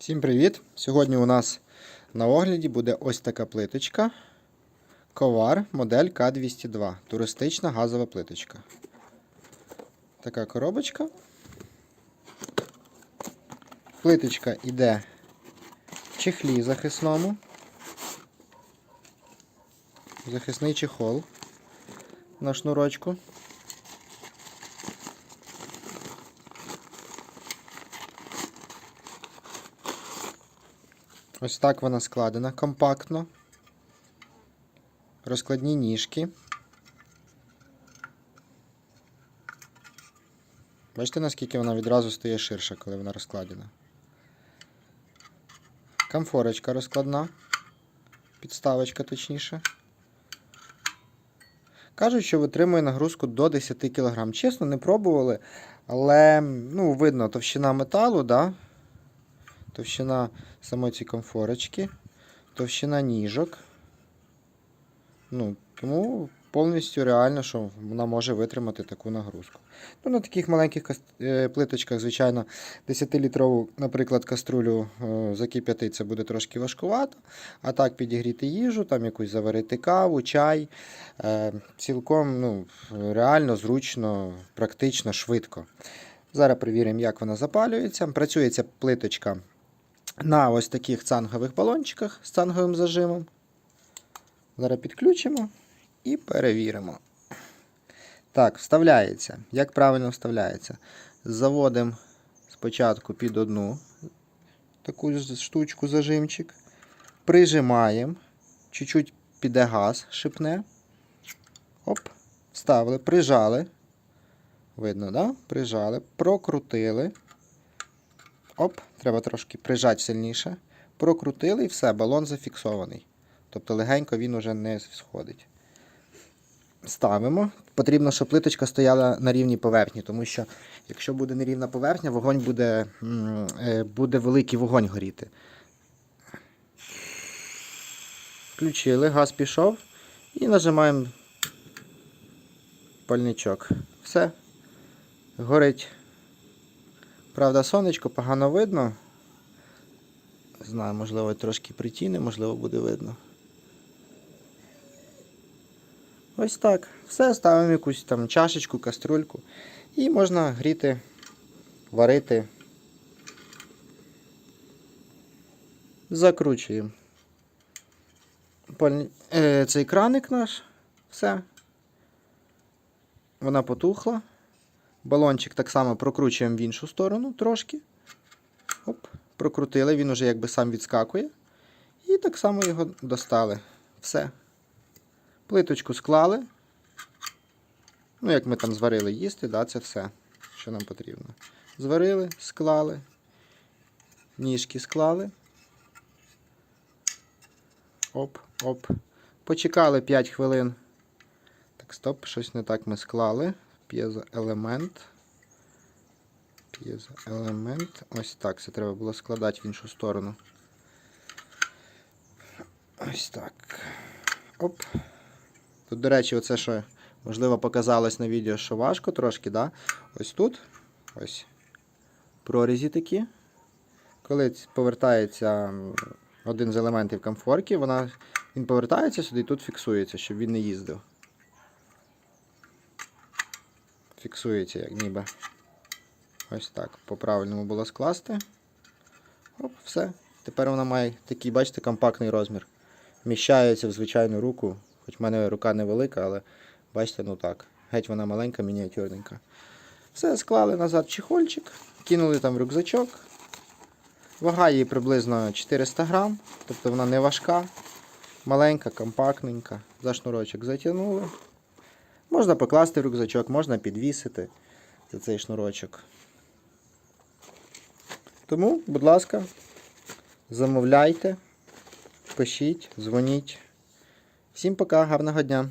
Всім привіт! Сьогодні у нас на огляді буде ось така плиточка. Ковар модель К202. Туристична газова плиточка. Така коробочка. Плиточка йде в чехлі захисному. Захисний чехол на шнурочку. Ось так вона складена компактно. Розкладні ніжки. Бачите, наскільки вона відразу стає ширша, коли вона розкладена. Камфорочка розкладна. Підставочка точніше. Кажуть, що витримує нагрузку до 10 кг. Чесно, не пробували, але ну, видно товщина металу, да? Товщина самої цієї комфорочки, товщина ніжок. Ну, тому повністю реально, що вона може витримати таку нагрузку. Ну, на таких маленьких е, плиточках, звичайно, 10-літрову, наприклад, каструлю е, закип'яти це буде трошки важкувато. А так підігріти їжу, там якусь заварити каву, чай. е, Цілком ну, реально, зручно, практично, швидко. Зараз перевіримо, як вона запалюється. Працює ця плиточка на ось таких цангових балончиках з цанговим зажимом. Зараз підключимо і перевіримо. Так, вставляється. Як правильно вставляється? Заводимо спочатку під одну таку штучку зажимчик. Прижимаємо. Чуть-чуть піде газ, шипне. Оп, вставили, прижали. Видно, да? Прижали, прокрутили. Оп, треба трошки прижати сильніше. Прокрутили і все, балон зафіксований. Тобто легенько він уже не сходить. Ставимо. Потрібно, щоб плиточка стояла на рівній поверхні, тому що якщо буде нерівна поверхня, вогонь буде, е, буде великий вогонь горіти. Включили, газ пішов і нажимаємо пальничок. Все. Горить. Правда, сонечко погано видно. Не знаю, можливо, трошки притіни, можливо, буде видно. Ось так. Все, ставимо якусь там чашечку, каструльку. І можна гріти, варити. Закручуємо. Е, Цей краник наш. Все. Вона потухла. Балончик так само прокручуємо в іншу сторону трошки. Оп, прокрутили, він уже якби сам відскакує. І так само його достали. Все. Плиточку склали. Ну, як ми там зварили їсти, да, це все, що нам потрібно. Зварили, склали. Ніжки склали. Оп, оп. Почекали 5 хвилин. Так, стоп, щось не так ми склали. П'єзоелемент. П'єзоелемент. Ось так. Це треба було складати в іншу сторону. Ось так. Оп. Тут, до речі, оце що, можливо, показалось на відео, що важко трошки, да? Ось тут. Ось. Прорізі такі. Коли повертається один з елементів комфорки, вона, він повертається сюди і тут фіксується, щоб він не їздив. Фіксується, як ніби. Ось так. По-правильному було скласти. Оп, все. Тепер вона має такий, бачите, компактний розмір. Вміщається в звичайну руку. Хоч в мене рука невелика, але бачите, ну так. Геть вона маленька, мініатюрненька. Все, склали назад чехольчик, кинули там рюкзачок. Вага її приблизно 400 грам, тобто вона не важка, маленька, компактненька. За шнурочок затягнули. Можна покласти в рюкзачок, можна підвісити за цей шнурочок. Тому, будь ласка, замовляйте, пишіть, дзвоніть. Всім пока, гарного дня!